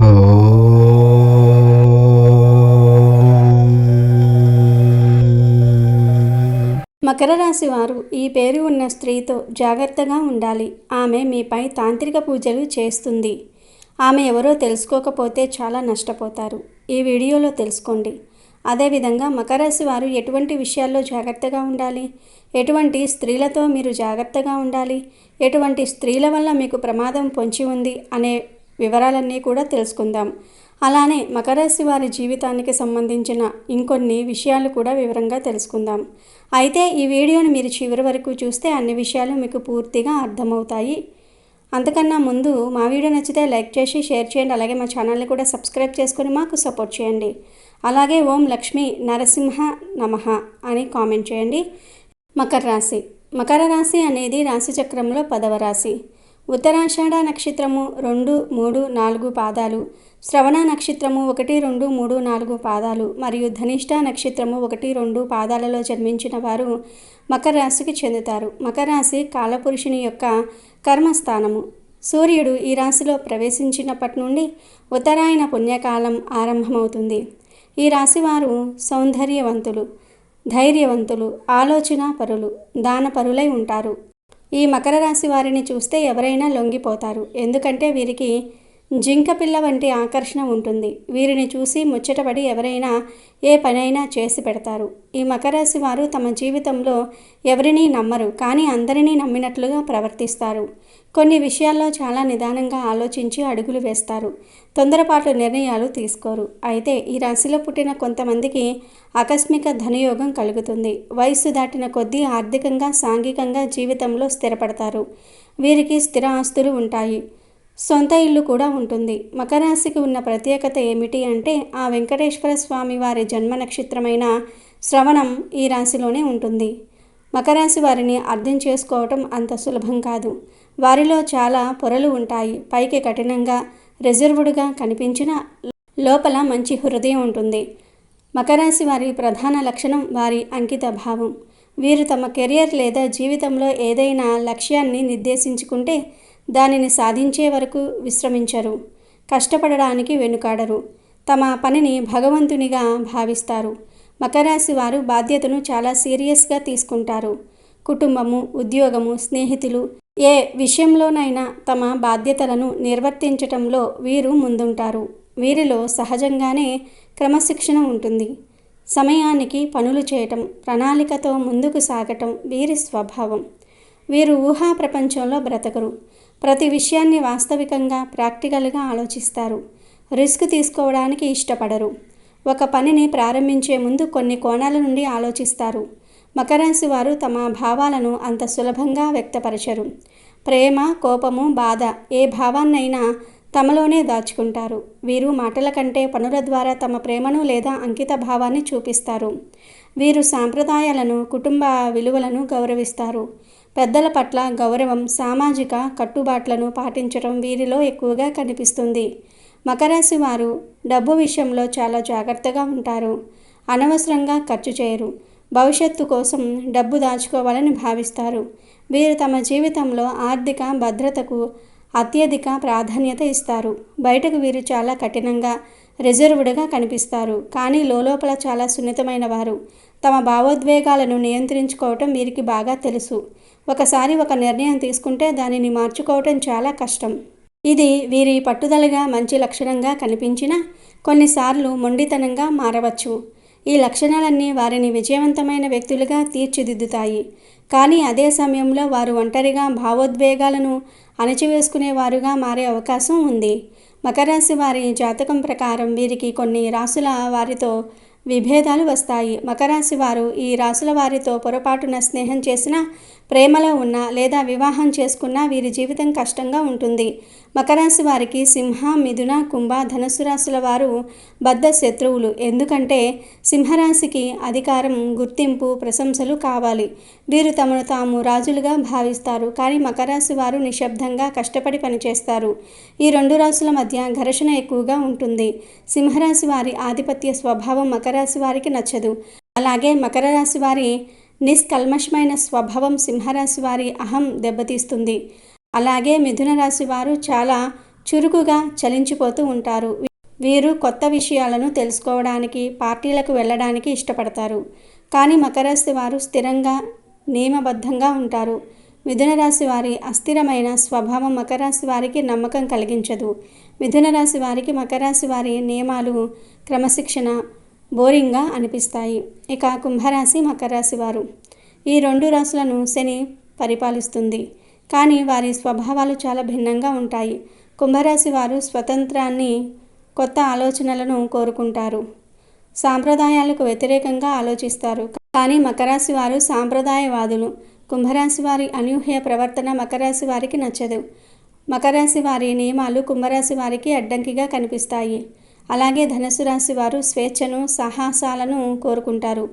మకర రాశి వారు ఈ పేరు ఉన్న స్త్రీతో జాగ్రత్తగా ఉండాలి. ఆమె మీపై తాంత్రిక పూజలు చేస్తుంది. ఆమె ఎవరో తెలుసుకోకపోతే చాలా నష్టపోతారు. ఈ వీడియోలో తెలుసుకోండి. అదేవిధంగా మకర రాశి వారు ఎటువంటి విషయాల్లో జాగ్రత్తగా ఉండాలి? ఎటువంటి స్త్రీలతో మీరు జాగ్రత్తగా ఉండాలి? ఎటువంటి స్త్రీల వల్ల మీకు ప్రమాదం పొంచి ఉంది? అనే వివరాలన్నీ కూడా తెలుసుకుందాం. అలానే మకరాశి వారి జీవితానికి సంబంధించిన ఇంకొన్ని విషయాలు కూడా వివరంగా తెలుసుకుందాం. అయితే ఈ వీడియోని మీరు చివరి వరకు చూస్తే అన్ని విషయాలు మీకు పూర్తిగా అర్థమవుతాయి. అంతకన్నా ముందు మా వీడియో నచ్చితే లైక్ చేసి షేర్ చేయండి. అలాగే మా ఛానల్ని కూడా సబ్స్క్రైబ్ చేసుకొని మాకు సపోర్ట్ చేయండి. అలాగే ఓం లక్ష్మి నరసింహ నమః అని కామెంట్ చేయండి. మకర రాశి. మకర రాశి అనేది రాశి చక్రంలో పదవ రాశి. ఉత్తరాషాఢ నక్షత్రము రెండు మూడు నాలుగు పాదాలు శ్రవణ నక్షత్రము ఒకటి రెండు మూడు నాలుగు పాదాలు మరియు ధనిష్ట నక్షత్రము ఒకటి రెండు పాదాలలో జన్మించిన వారు మకర రాశికి చెందుతారు. మకర రాశి కాలపురుషుని యొక్క కర్మస్థానము. సూర్యుడు ఈ రాశిలో ప్రవేశించినప్పటి నుండి ఉత్తరాయణ పుణ్యకాలం ఆరంభమవుతుంది. ఈ రాశివారు సౌందర్యవంతులు ధైర్యవంతులు ఆలోచన పరులు దానపరులై ఉంటారు. ఈ మకర రాశి వారిని చూస్తే ఎవరైనా లొంగిపోతారు. ఎందుకంటే వీరికి జింక పిల్ల వంటి ఆకర్షణ ఉంటుంది. వీరిని చూసి ముచ్చటపడి ఎవరైనా ఏ పనైనా చేసి పెడతారు. ఈ మకరాశి వారు తమ జీవితంలో ఎవరినీ నమ్మరు కానీ అందరినీ నమ్మినట్లుగా ప్రవర్తిస్తారు. కొన్ని విషయాల్లో చాలా నిదానంగా ఆలోచించి అడుగులు వేస్తారు. తొందరపాటు నిర్ణయాలు తీసుకోరు. అయితే ఈ రాశిలో పుట్టిన కొంతమందికి ఆకస్మిక ధనయోగం కలుగుతుంది. వయస్సు దాటిన కొద్దీ ఆర్థికంగా సాంఘికంగా జీవితంలో స్థిరపడతారు. వీరికి స్థిర ఆస్తులు ఉంటాయి. సొంత ఇల్లు కూడా ఉంటుంది. మకర రాశికి ఉన్న ప్రత్యేకత ఏమిటి అంటే ఆ వెంకటేశ్వర స్వామి వారి జన్మ నక్షత్రమైన శ్రవణం ఈ రాశిలోనే ఉంటుంది. మకర రాశి వారిని అర్థం చేసుకోవటం అంత సులభం కాదు. వారిలో చాలా పొరలు ఉంటాయి. పైకి కఠినంగా రిజర్వ్డ్గా కనిపించిన లోపల మంచి హృదయం ఉంటుంది. మకర రాశి వారి ప్రధాన లక్షణం వారి అంకిత భావం. వీరు తమ కెరియర్ లేదా జీవితంలో ఏదైనా లక్ష్యాన్ని నిర్దేశించుకుంటే దానిని సాధించే వరకు విశ్రమించరు కష్టపడడానికి వెనుకాడరు. తమ పనిని భగవంతునిగా భావిస్తారు. మకర రాశి వారు బాధ్యతను చాలా సీరియస్గా తీసుకుంటారు. కుటుంబము ఉద్యోగము స్నేహితులు ఏ విషయంలోనైనా తమ బాధ్యతలను నిర్వర్తించటంలో వీరు ముందుంటారు. వీరిలో సహజంగానే క్రమశిక్షణ ఉంటుంది. సమయానికి పనులు చేయటం ప్రణాళికతో ముందుకు సాగటం వీరి స్వభావం. వీరు ఊహా ప్రపంచంలో బ్రతకరు. ప్రతి విషయాన్ని వాస్తవికంగా ప్రాక్టికల్గా ఆలోచిస్తారు. రిస్క్ తీసుకోవడానికి ఇష్టపడరు. ఒక పనిని ప్రారంభించే ముందు కొన్ని కోణాల నుండి ఆలోచిస్తారు. మకరాశి వారు తమ భావాలను అంత సులభంగా వ్యక్తపరచరు. ప్రేమ కోపము బాధ ఏ భావాన్నైనా తమలోనే దాచుకుంటారు. వీరు మాటల కంటే పనుల ద్వారా తమ ప్రేమను లేదా అంకిత భావాన్ని చూపిస్తారు. వీరు సాంప్రదాయాలను కుటుంబ విలువలను గౌరవిస్తారు. పెద్దల పట్ల గౌరవం సామాజిక కట్టుబాట్లను పాటించడం వీరిలో ఎక్కువగా కనిపిస్తుంది. మకరాశి వారు డబ్బు విషయంలో చాలా జాగ్రత్తగా ఉంటారు. అనవసరంగా ఖర్చు చేయరు. భవిష్యత్తు కోసం డబ్బు దాచుకోవాలని భావిస్తారు. వీరు తమ జీవితంలో ఆర్థిక భద్రతకు అత్యధిక ప్రాధాన్యత ఇస్తారు. బయటకు వీరు చాలా కఠినంగా రిజర్వ్డ్గా కనిపిస్తారు. కానీ లోపల చాలా సున్నితమైన వారు. తమ భావోద్వేగాలను నియంత్రించుకోవటం వీరికి బాగా తెలుసు. ఒకసారి ఒక నిర్ణయం తీసుకుంటే దానిని మార్చుకోవటం చాలా కష్టం. ఇది వీరి పట్టుదలగా మంచి లక్షణంగా కనిపించినా కొన్నిసార్లు మొండితనంగా మారవచ్చు. ఈ లక్షణాలన్నీ వారిని విజయవంతమైన వ్యక్తులుగా తీర్చిదిద్దుతాయి. కానీ అదే సమయంలో వారు ఒంటరిగా భావోద్వేగాలను అణచివేసుకునేవారుగా మారే అవకాశం ఉంది. మకరాశి వారి జాతకం ప్రకారం వీరికి కొన్ని రాసుల వారితో విభేదాలు వస్తాయి. మకరాశి వారు ఈ రాసుల వారితో పొరపాటున స్నేహం చేసినా ప్రేమలో ఉన్నా లేదా వివాహం చేసుకున్నా వీరి జీవితం కష్టంగా ఉంటుంది. మకరాశి వారికి సింహ మిథున కుంభ ధనుసు రాశుల వారు బద్ధ శత్రువులు. ఎందుకంటే సింహరాశికి అధికారం గుర్తింపు ప్రశంసలు కావాలి. వీరు తమను తాము రాజులుగా భావిస్తారు. కానీ మకరాశి వారు నిశ్శబ్దంగా కష్టపడి పనిచేస్తారు. ఈ రెండు రాశుల మధ్య ఘర్షణ ఎక్కువగా ఉంటుంది. సింహరాశి వారి ఆధిపత్య స్వభావం మకరాశి వారికి నచ్చదు. అలాగే మకర రాశి వారి నిష్కల్మషమైన స్వభావం సింహరాశి వారి అహం దెబ్బతీస్తుంది. అలాగే మిథున రాశి వారు చాలా చురుకుగా చలించిపోతూ ఉంటారు. వీరు కొత్త విషయాలను తెలుసుకోవడానికి పార్టీలకు వెళ్ళడానికి ఇష్టపడతారు. కానీ మకర రాశి వారు స్థిరంగా నియమబద్ధంగా ఉంటారు. మిథున రాశి వారి అస్థిరమైన స్వభావం మకర రాశి వారికి నమ్మకం కలిగించదు. మిథున రాశి వారికి మకర రాశి వారి నియమాలు క్రమశిక్షణ బోరింగ్గా అనిపిస్తాయి. ఇక కుంభరాశి మకర రాశి వారు. ఈ రెండు రాశులను శని పరిపాలిస్తుంది. కానీ వారి స్వభావాలు చాలా భిన్నంగా ఉంటాయి. కుంభరాశి వారు స్వతంత్రాన్ని కొత్త ఆలోచనలను కోరుకుంటారు. సాంప్రదాయాలకు వ్యతిరేకంగా ఆలోచిస్తారు. కానీ మకరాశి వారు సాంప్రదాయవాదులు. కుంభరాశి వారి అనూహ్య ప్రవర్తన మకరాశి వారికి నచ్చదు. మకరాశి వారి నియమాలు కుంభరాశి వారికి అడ్డంకిగా కనిపిస్తాయి. అలాగే ధనుసు రాశి వారు స్వేచ్ఛను సాహసాలను కోరుకుంటారు.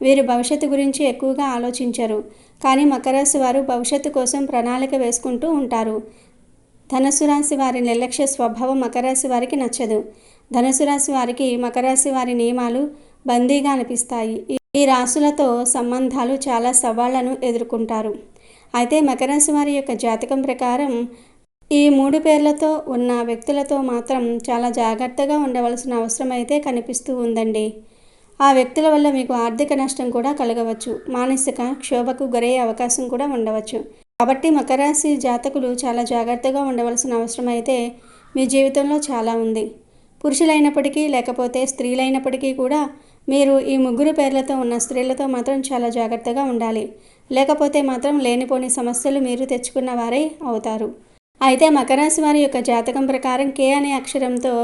వీరు భవిష్యత్తు గురించి ఎక్కువగా ఆలోచించరు. కానీ మకరాశి వారు భవిష్యత్తు కోసం ప్రణాళిక వేసుకుంటూ ఉంటారు. ధనుసు రాశి వారి నిర్లక్ష్య స్వభావం మకరాశి వారికి నచ్చదు. ధనుసు రాశి వారికి మకరాశి వారి నియమాలు బందీగా అనిపిస్తాయి. ఈ రాశులతో సంబంధాలు చాలా సవాళ్ళను ఎదుర్కొంటారు. అయితే మకరాశి వారి యొక్క జాతకం ప్రకారం ఈ మూడు పేర్లతో ఉన్న వ్యక్తులతో మాత్రం చాలా జాగ్రత్తగా ఉండవలసిన అవసరం అయితే కనిపిస్తూ ఉందండి. ఆ వ్యక్తుల వల్ల మీకు ఆర్థిక నష్టం కూడా కలగవచ్చు. మానసిక క్షోభకు గురయ్యే అవకాశం కూడా ఉండవచ్చు. కాబట్టి మకరాశి జాతకులు చాలా జాగ్రత్తగా ఉండవలసిన అవసరం అయితే మీ జీవితంలో చాలా ఉంది. పురుషులైనప్పటికీ లేకపోతే స్త్రీలైనప్పటికీ కూడా మీరు ఈ ముగ్గురు పేర్లతో ఉన్న స్త్రీలతో మాత్రం చాలా జాగ్రత్తగా ఉండాలి. లేకపోతే మాత్రం లేనిపోని సమస్యలు మీరు తెచ్చుకున్న వారే అవుతారు. అయితే మకరాశి వారి యొక్క జాతకం ప్రకారం కే అనే అక్షరంతో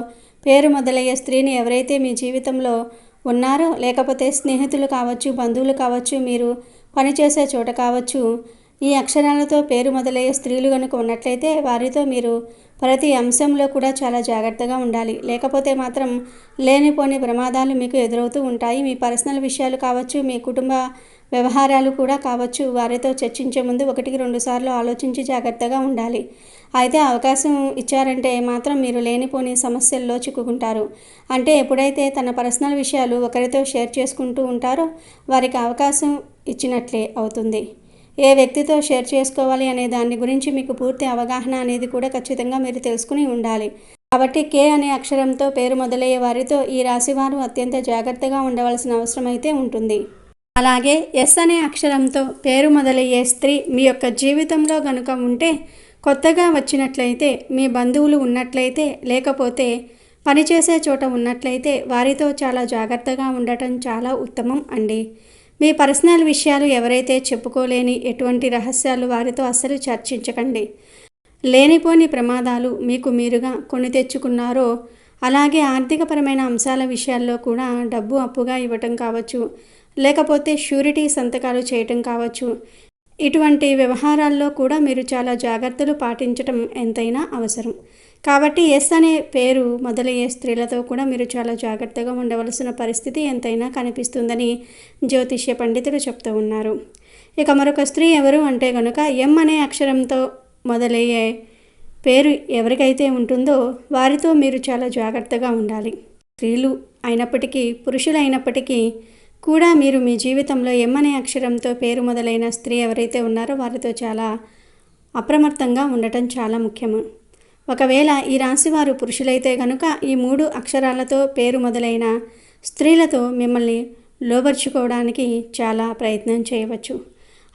పేరు మొదలయ్యే స్త్రీని ఎవరైతే మీ జీవితంలో ఉన్నారో? లేకపోతే స్నేహితులు కావచ్చు బంధువులు కావచ్చు మీరు పనిచేసే చోట కావచ్చు. ఈ అక్షరాలతో పేరు మొదలయ్యే స్త్రీలు కనుక ఉన్నట్లయితే వారితో మీరు ప్రతి అంశంలో కూడా చాలా జాగ్రత్తగా ఉండాలి. లేకపోతే మాత్రం లేనిపోని ప్రమాదాలు మీకు ఎదురవుతూ ఉంటాయి. మీ పర్సనల్ విషయాలు కావచ్చు మీ కుటుంబ వ్యవహారాలు కూడా కావచ్చు. వారితో చర్చించే ముందు ఒకటికి రెండు సార్లు ఆలోచించి జాగ్రత్తగా ఉండాలి. అయితే అవకాశం ఇచ్చారంటే మాత్రం మీరు లేనిపోని సమస్యల్లో చిక్కుకుంటారు. అంటే ఎప్పుడైతే తన పర్సనల్ విషయాలు ఒకరితో షేర్ చేసుకుంటూ ఉంటారో వారికి అవకాశం ఇచ్చినట్లే అవుతుంది. ఏ వ్యక్తితో షేర్ చేసుకోవాలి అనే దాని గురించి మీకు పూర్తి అవగాహన అనేది కూడా ఖచ్చితంగా మీరు తెలుసుకుని ఉండాలి. కాబట్టి కే అనే అక్షరంతో పేరు మొదలయ్యే వారితో ఈ రాశివారు అత్యంత జాగ్రత్తగా ఉండవలసిన అవసరం అయితే ఉంటుంది. అలాగే ఎస్ అనే అక్షరంతో పేరు మొదలయ్యే స్త్రీ మీ యొక్క జీవితంలో గనుక ఉంటే కొత్తగా వచ్చినట్లయితే మీ బంధువులు ఉన్నట్లయితే లేకపోతే పనిచేసే చోట ఉన్నట్లయితే వారితో చాలా జాగ్రత్తగా ఉండటం చాలా ఉత్తమం అండి. మీ పర్సనల్ విషయాలు ఎవరైతే చెప్పుకోలేని ఎటువంటి రహస్యాలు వారితో అస్సలు చర్చించకండి. లేనిపోని ప్రమాదాలు మీకు మీరుగా కొని తెచ్చుకున్నారో అలాగే ఆర్థికపరమైన అంశాల విషయాల్లో కూడా డబ్బు అప్పుగా ఇవ్వటం కావచ్చు లేకపోతే షూరిటీ సంతకాలు చేయటం కావచ్చు ఇటువంటి వ్యవహారాల్లో కూడా మీరు చాలా జాగ్రత్తలు పాటించటం ఎంతైనా అవసరం. కాబట్టి ఎస్ అనే పేరు మొదలయ్యే స్త్రీలతో కూడా మీరు చాలా జాగ్రత్తగా ఉండవలసిన పరిస్థితి ఎంతైనా కనిపిస్తుందని జ్యోతిష్య పండితులు చెప్తూ ఉన్నారు. ఇక మరొక స్త్రీ ఎవరు అంటే కనుక ఎం అనే అక్షరంతో మొదలయ్యే పేరు ఎవరికైతే ఉంటుందో వారితో మీరు చాలా జాగ్రత్తగా ఉండాలి. స్త్రీలు అయినప్పటికీ పురుషులు అయినప్పటికీ కూడా మీరు మీ జీవితంలో ఎమ్మనే అక్షరంతో పేరు మొదలైన స్త్రీ ఎవరైతే ఉన్నారో వారితో చాలా అప్రమత్తంగా ఉండటం చాలా ముఖ్యము. ఒకవేళ ఈ రాశివారు పురుషులైతే కనుక ఈ మూడు అక్షరాలతో పేరు మొదలైన స్త్రీలతో మిమ్మల్ని లోబర్చుకోవడానికి చాలా ప్రయత్నం చేయవచ్చు.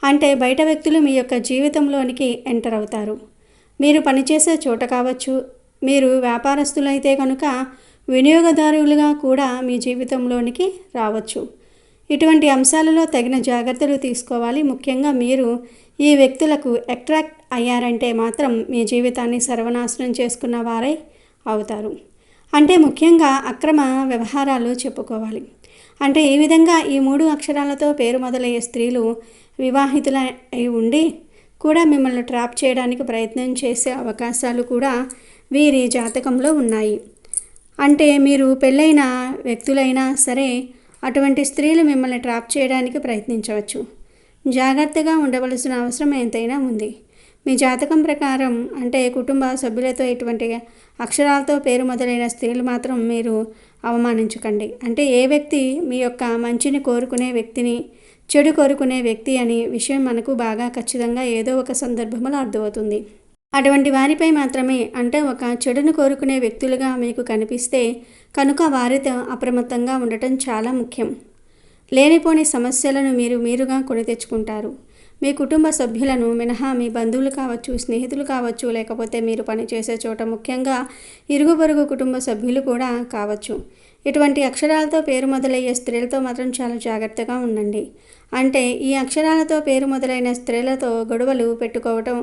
అంటే బయట వ్యక్తులు మీ యొక్క జీవితంలోనికి ఎంటర్ అవుతారు. మీరు పనిచేసే చోట కావచ్చు మీరు వ్యాపారస్తులైతే కనుక వినియోగదారులుగా కూడా మీ జీవితంలోనికి రావచ్చు. ఇటువంటి అంశాలలో తగిన జాగ్రత్తలు తీసుకోవాలి. ముఖ్యంగా మీరు ఈ వ్యక్తులకు అట్రాక్ట్ అయ్యారంటే మాత్రం మీ జీవితాన్ని సర్వనాశనం చేసుకున్న వారై అవుతారు. అంటే ముఖ్యంగా అక్రమ వ్యవహారాలు చెప్పుకోవాలి. అంటే ఈ విధంగా ఈ మూడు అక్షరాలతో పేరు మొదలయ్యే స్త్రీలు వివాహితుల అయి ఉండి కూడా మిమ్మల్ని ట్రాప్ చేయడానికి ప్రయత్నం చేసే అవకాశాలు కూడా వీరి జాతకంలో ఉన్నాయి. అంటే మీరు పెళ్ళైన వ్యక్తులైనా సరే అటువంటి స్త్రీలు మిమ్మల్ని ట్రాప్ చేయడానికి ప్రయత్నించవచ్చు. జాగ్రత్తగా ఉండవలసిన అవసరం ఎంతైనా ఉంది. మీ జాతకం ప్రకారం అంటే కుటుంబ సభ్యులతో ఇటువంటి అక్షరాలతో పేరు మొదలైన స్త్రీలు మాత్రం మీరు అవమానించకండి. అంటే ఏ వ్యక్తి మీ యొక్క మంచిని కోరుకునే వ్యక్తిని చెడు కోరుకునే వ్యక్తి అని విషయం మనకు బాగా ఖచ్చితంగా ఏదో ఒక సందర్భంలో అర్థమవుతుంది. అటువంటి వారిపై మాత్రమే అంటే ఒక చెడును కోరుకునే వ్యక్తులుగా మీకు కనిపిస్తే కనుక వారితో అప్రమత్తంగా ఉండటం చాలా ముఖ్యం. లేనిపోని సమస్యలను మీరు మీరుగా కొని తెచ్చుకుంటారు. మీ కుటుంబ సభ్యులను మినహా మీ బంధువులు కావచ్చు స్నేహితులు కావచ్చు లేకపోతే మీరు పనిచేసే చోట ముఖ్యంగా ఇరుగు పొరుగు కుటుంబ సభ్యులు కూడా కావచ్చు. ఇటువంటి అక్షరాలతో పేరు మొదలయ్యే స్త్రీలతో మాత్రం చాలా జాగ్రత్తగా ఉండండి. అంటే ఈ అక్షరాలతో పేరు మొదలైన స్త్రీలతో గొడవలు పెట్టుకోవటం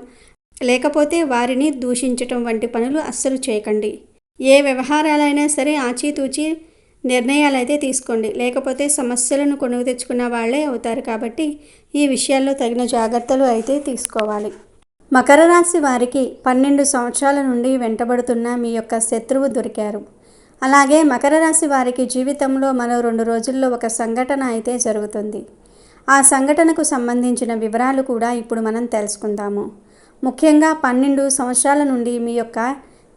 లేకపోతే వారిని దూషించటం వంటి పనులు అస్సలు చేయకండి. ఏ వ్యవహారాలైనా సరే ఆచితూచి నిర్ణయాలైతే తీసుకోండి. లేకపోతే సమస్యలను కొనుగు తెచ్చుకున్న వాళ్ళే అవుతారు కాబట్టి ఈ విషయాల్లో తగిన జాగ్రత్తలు అయితే తీసుకోవాలి. మకర రాశి వారికి పన్నెండు సంవత్సరాల నుండి వెంటబడుతున్న మీ యొక్క శత్రువు దొరికారు. అలాగే మకర రాశి వారికి జీవితంలో మరో రెండు రోజుల్లో ఒక సంఘటన అయితే జరుగుతుంది. ఆ సంఘటనకు సంబంధించిన వివరాలు కూడా ఇప్పుడు మనం తెలుసుకుందాము. ముఖ్యంగా పన్నెండు సంవత్సరాల నుండి మీ యొక్క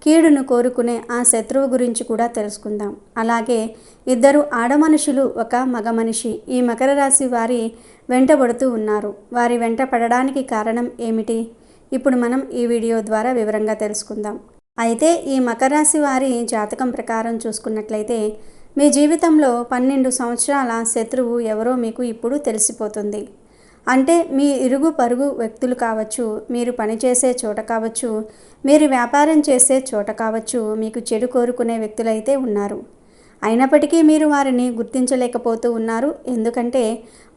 కీడును కోరుకునే ఆ శత్రువు గురించి కూడా తెలుసుకుందాం. అలాగే ఇద్దరు ఆడమనుషులు ఒక మగ మనిషి ఈ మకర రాశి వారి వెంటబడుతూ ఉన్నారు. వారి వెంట పడడానికి కారణం ఏమిటి? ఇప్పుడు మనం ఈ వీడియో ద్వారా వివరంగా తెలుసుకుందాం. అయితే ఈ మకర రాశి వారి జాతకం ప్రకారం చూసుకున్నట్లయితే మీ జీవితంలో పన్నెండు సంవత్సరాల శత్రువు ఎవరో మీకు ఇప్పుడు తెలిసిపోతుంది. అంటే మీ ఇరుగు పరుగు వ్యక్తులు కావచ్చు మీరు పనిచేసే చోట కావచ్చు మీరు వ్యాపారం చేసే చోట కావచ్చు మీకు చెడు కోరుకునే వ్యక్తులైతే ఉన్నారు. అయినప్పటికీ మీరు వారిని గుర్తించలేకపోతూ ఉన్నారు. ఎందుకంటే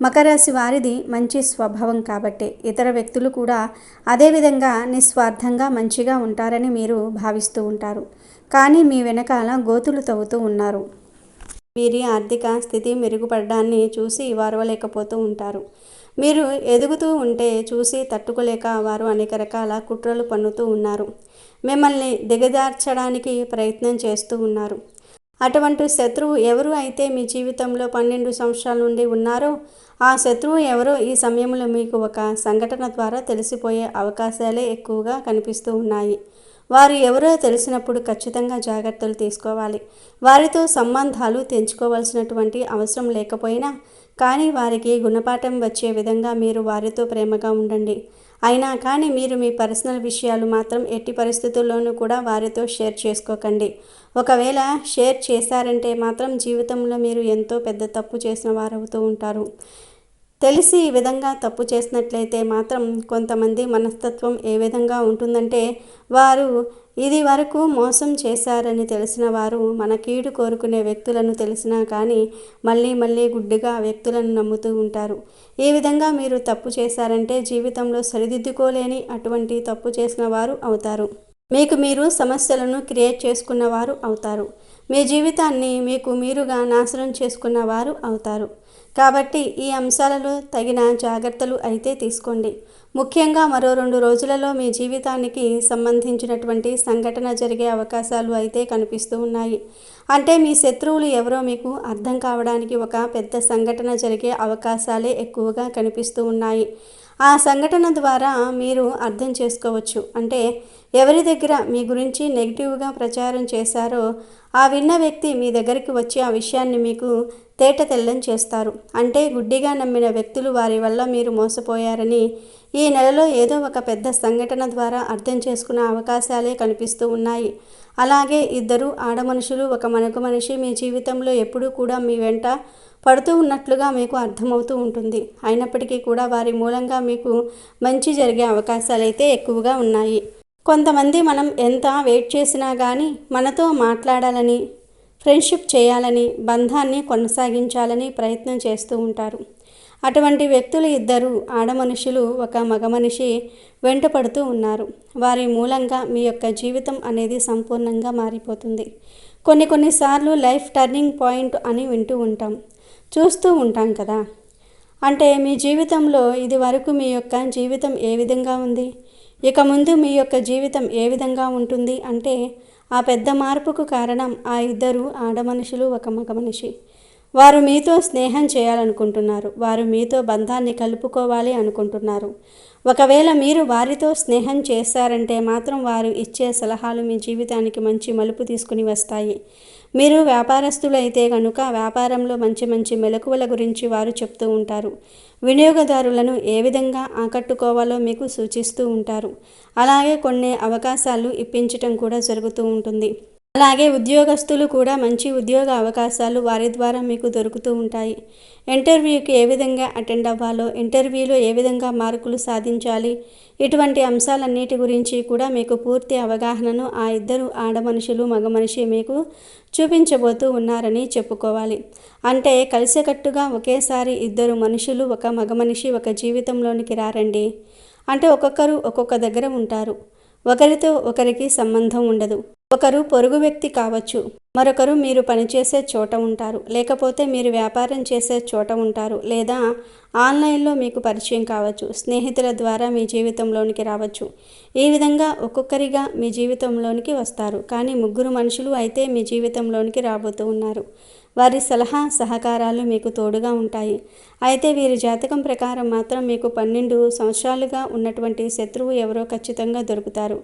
మకరాశి వారిది మంచి స్వభావం కాబట్టి. ఇతర వ్యక్తులు కూడా అదేవిధంగా నిస్వార్థంగా మంచిగా ఉంటారని మీరు భావిస్తూ ఉంటారు. కానీ మీ వెనకాల గోతులు తవ్వుతూ ఉన్నారు. వీరి ఆర్థిక స్థితి మెరుగుపడడాన్ని చూసి వారవలేకపోతూ ఉంటారు. మీరు ఎదుగుతూ ఉంటే చూసి తట్టుకోలేక వారు అనేక రకాల కుట్రలు పన్నుతూ ఉన్నారు. మిమ్మల్ని దిగజార్చడానికి ప్రయత్నం చేస్తూ ఉన్నారు. అటువంటి శత్రువు ఎవరు అయితే మీ జీవితంలో పన్నెండు సంవత్సరాల నుండి ఉన్నారో ఆ శత్రువు ఎవరో ఈ సమయంలో మీకు ఒక సంఘటన ద్వారా తెలిసిపోయే అవకాశాలే ఎక్కువగా కనిపిస్తూ ఉన్నాయి. వారు ఎవరో తెలిసినప్పుడు ఖచ్చితంగా జాగ్రత్తలు తీసుకోవాలి. వారితో సంబంధాలు తెంచుకోవాల్సినటువంటి అవసరం లేకపోయినా కానీ వారికి గుణపాఠం వచ్చే విధంగా మీరు వారితో ప్రేమగా ఉండండి. అయినా కానీ మీరు మీ పర్సనల్ విషయాలు మాత్రం ఎట్టి పరిస్థితుల్లోనూ కూడా వారితో షేర్ చేసుకోకండి. ఒకవేళ షేర్ చేశారంటే మాత్రం జీవితంలో మీరు ఎంతో పెద్ద తప్పు చేసిన వారవుతూ ఉంటారు. తెలిసి ఈ విధంగా తప్పు చేసినట్లయితే మాత్రం కొంతమంది మనస్తత్వం ఏ విధంగా ఉంటుందంటే వారు ఇది వరకు మోసం చేశారని తెలిసిన వారు మన కీడు కోరుకునే వ్యక్తులను తెలిసినా కానీ మళ్ళీ మళ్ళీ గుడ్డిగా వ్యక్తులను నమ్ముతూ ఉంటారు. ఈ విధంగా మీరు తప్పు చేశారంటే జీవితంలో సరిదిద్దుకోలేని అటువంటి తప్పు చేసిన వారు అవుతారు. మీకు మీరు సమస్యలను క్రియేట్ చేసుకున్న వారు అవుతారు. మీ జీవితాన్ని మీకు మీరుగా నాశనం చేసుకున్న వారు అవుతారు. కాబట్టి ఈ అంశాలలో తగిన జాగ్రత్తలు అయితే తీసుకోండి. ముఖ్యంగా మరో రెండు రోజులలో మీ జీవితానికి సంబంధించినటువంటి సంఘటన జరిగే అవకాశాలు అయితే కనిపిస్తూ ఉన్నాయి. అంటే మీ శత్రువులు ఎవరో మీకు అర్థం కావడానికి ఒక పెద్ద సంఘటన జరిగే అవకాశాలే ఎక్కువగా కనిపిస్తూ ఉన్నాయి. ఆ సంఘటన ద్వారా మీరు అర్థం చేసుకోవచ్చు. అంటే ఎవరి దగ్గర మీ గురించి నెగిటివ్గా ప్రచారం చేశారో ఆ విన్న వ్యక్తి మీ దగ్గరికి వచ్చి ఆ విషయాన్ని మీకు తేట తెల్లం చేస్తారు. అంటే గుడ్డిగా నమ్మిన వ్యక్తులు వారి వల్ల మీరు మోసపోయారని ఈ నెలలో ఏదో ఒక పెద్ద సంఘటన ద్వారా అర్థం చేసుకునే అవకాశాలే కనిపిస్తూ ఉన్నాయి. అలాగే ఇద్దరు ఆడమనుషులు ఒక మనకు మనిషి మీ జీవితంలో ఎప్పుడూ కూడా మీ వెంట పడుతూ ఉన్నట్లుగా మీకు అర్థమవుతూ ఉంటుంది. అయినప్పటికీ కూడా వారి మూలంగా మీకు మంచి జరిగే అవకాశాలైతే ఎక్కువగా ఉన్నాయి. కొంతమంది మనం ఎంత వెయిట్ చేసినా కానీ మనతో మాట్లాడాలని ఫ్రెండ్షిప్ చేయాలని బంధాన్ని కొనసాగించాలని ప్రయత్నం చేస్తూ ఉంటారు. అటువంటి వ్యక్తులు ఇద్దరు ఆడమనుషులు ఒక మగ మనిషి వెంటపడుతూ ఉన్నారు. వారి మూలంగా మీ యొక్క జీవితం అనేది సంపూర్ణంగా మారిపోతుంది. కొన్ని కొన్నిసార్లు లైఫ్ టర్నింగ్ పాయింట్ అని వింటూ ఉంటాం. చూస్తూ ఉంటాం కదా. అంటే మీ జీవితంలో ఇది వరకు మీ యొక్క జీవితం ఏ విధంగా ఉంది? ఇక ముందు మీ యొక్క జీవితం ఏ విధంగా ఉంటుంది? అంటే ఆ పెద్ద మార్పుకు కారణం ఆ ఇద్దరు ఆడమనుషులు ఒక మగ మనిషి. వారు మీతో స్నేహం చేయాలనుకుంటున్నారు. వారు మీతో బంధాన్ని కలుపుకోవాలి అనుకుంటున్నారు. ఒకవేళ మీరు వారితో స్నేహం చేశారంటే మాత్రం వారు ఇచ్చే సలహాలు మీ జీవితానికి మంచి మలుపు తీసుకుని వస్తాయి. మీరు వ్యాపారస్తులైతే కనుక వ్యాపారంలో మంచి మంచి మెలకువల గురించి వారు చెప్తూ ఉంటారు. వినియోగదారులను ఏ విధంగా ఆకట్టుకోవాలో మీకు సూచిస్తూ ఉంటారు. అలాగే కొన్ని అవకాశాలు ఇప్పించటం కూడా జరుగుతూ ఉంటుంది. అలాగే ఉద్యోగస్తులు కూడా మంచి ఉద్యోగ అవకాశాలు వారి ద్వారా మీకు దొరుకుతూ ఉంటాయి. ఇంటర్వ్యూకి ఏ విధంగా అటెండ్ అవ్వాలో ఇంటర్వ్యూలో ఏ విధంగా మార్కులు సాధించాలి ఇటువంటి అంశాలన్నిటి గురించి కూడా మీకు పూర్తి అవగాహనను ఆ ఇద్దరు ఆడ మనుషులు మగ మనిషి మీకు చూపించబోతూ ఉన్నారని చెప్పుకోవాలి. అంటే కలిసికట్టుగా ఒకేసారి ఇద్దరు మనుషులు ఒక మగ మనిషి ఒక జీవితంలోనికి రారండి. అంటే ఒక్కొక్కరు ఒక్కొక్క దగ్గర ఉంటారు. ఒకరితో ఒకరికి సంబంధం ఉండదు. ఒకరు పొరుగు వ్యక్తి కావచ్చు మరొకరు మీరు పనిచేసే చోట ఉంటారు లేకపోతే మీరు వ్యాపారం చేసే చోట ఉంటారు లేదా ఆన్లైన్లో మీకు పరిచయం కావచ్చు స్నేహితుల ద్వారా మీ జీవితంలోనికి రావచ్చు. ఈ విధంగా ఒక్కొక్కరిగా మీ జీవితంలోనికి వస్తారు కానీ ముగ్గురు మనుషులు అయితే మీ జీవితంలోనికి రాబోతూ ఉన్నారు. వారి సలహా సహకారాలు మీకు తోడుగా ఉంటాయి. అయితే వీరి జాతకం ప్రకారం మాత్రం మీకు పన్నెండు సంవత్సరాలుగా ఉన్నటువంటి శత్రువు ఎవరో ఖచ్చితంగా దొరుకుతారు.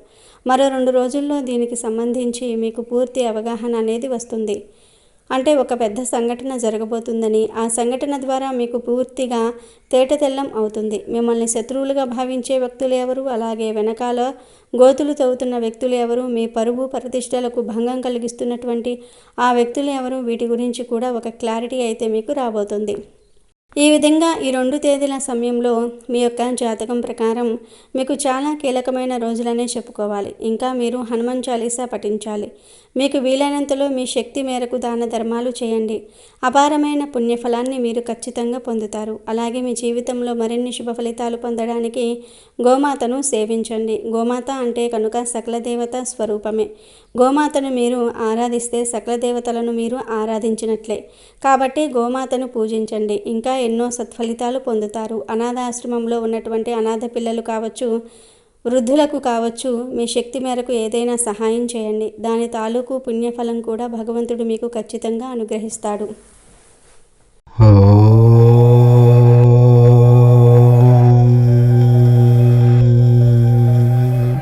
మరో రెండు రోజుల్లో దీనికి సంబంధించి మీకు పూర్తి అవగాహన అనేది వస్తుంది. అంటే ఒక పెద్ద సంఘటన జరగబోతుందని ఆ సంఘటన ద్వారా మీకు పూర్తిగా తేటతెల్లం అవుతుంది. మిమ్మల్ని శత్రువులుగా భావించే వ్యక్తులు ఎవరు? అలాగే వెనకాల గోతులు తవ్వుతున్న వ్యక్తులు ఎవరు? మీ పరువు ప్రతిష్టలకు భంగం కలిగిస్తున్నటువంటి ఆ వ్యక్తులు ఎవరు? వీటి గురించి కూడా ఒక క్లారిటీ అయితే మీకు రాబోతుంది. ఈ విధంగా ఈ రెండు తేదీల సమయంలో మీ యొక్క జాతకం ప్రకారం మీకు చాలా కీలకమైన రోజులనే చెప్పుకోవాలి. ఇంకా మీరు హనుమాన్ చాలీసా పఠించాలి. మీకు వీలైనంతలో మీ శక్తి మేరకు దాన ధర్మాలు చేయండి. అపారమైన పుణ్యఫలాన్ని మీరు ఖచ్చితంగా పొందుతారు. అలాగే మీ జీవితంలో మరిన్ని శుభ ఫలితాలు పొందడానికి గోమాతను సేవించండి. గోమాత అంటే కనుక సకల దేవత స్వరూపమే. గోమాతను మీరు ఆరాధిస్తే సకల దేవతలను మీరు ఆరాధించినట్లే. కాబట్టి గోమాతను పూజించండి. ఇంకా ఎన్నో సత్ఫలితాలు పొందుతారు. అనాథ ఆశ్రమంలో ఉన్నటువంటి అనాథ పిల్లలు కావచ్చు వృద్ధులకు కావచ్చు మీ శక్తి మేరకు ఏదైనా సహాయం చేయండి. దాని తాలూకు పుణ్యఫలం కూడా భగవంతుడు మీకు ఖచ్చితంగా అనుగ్రహిస్తాడు.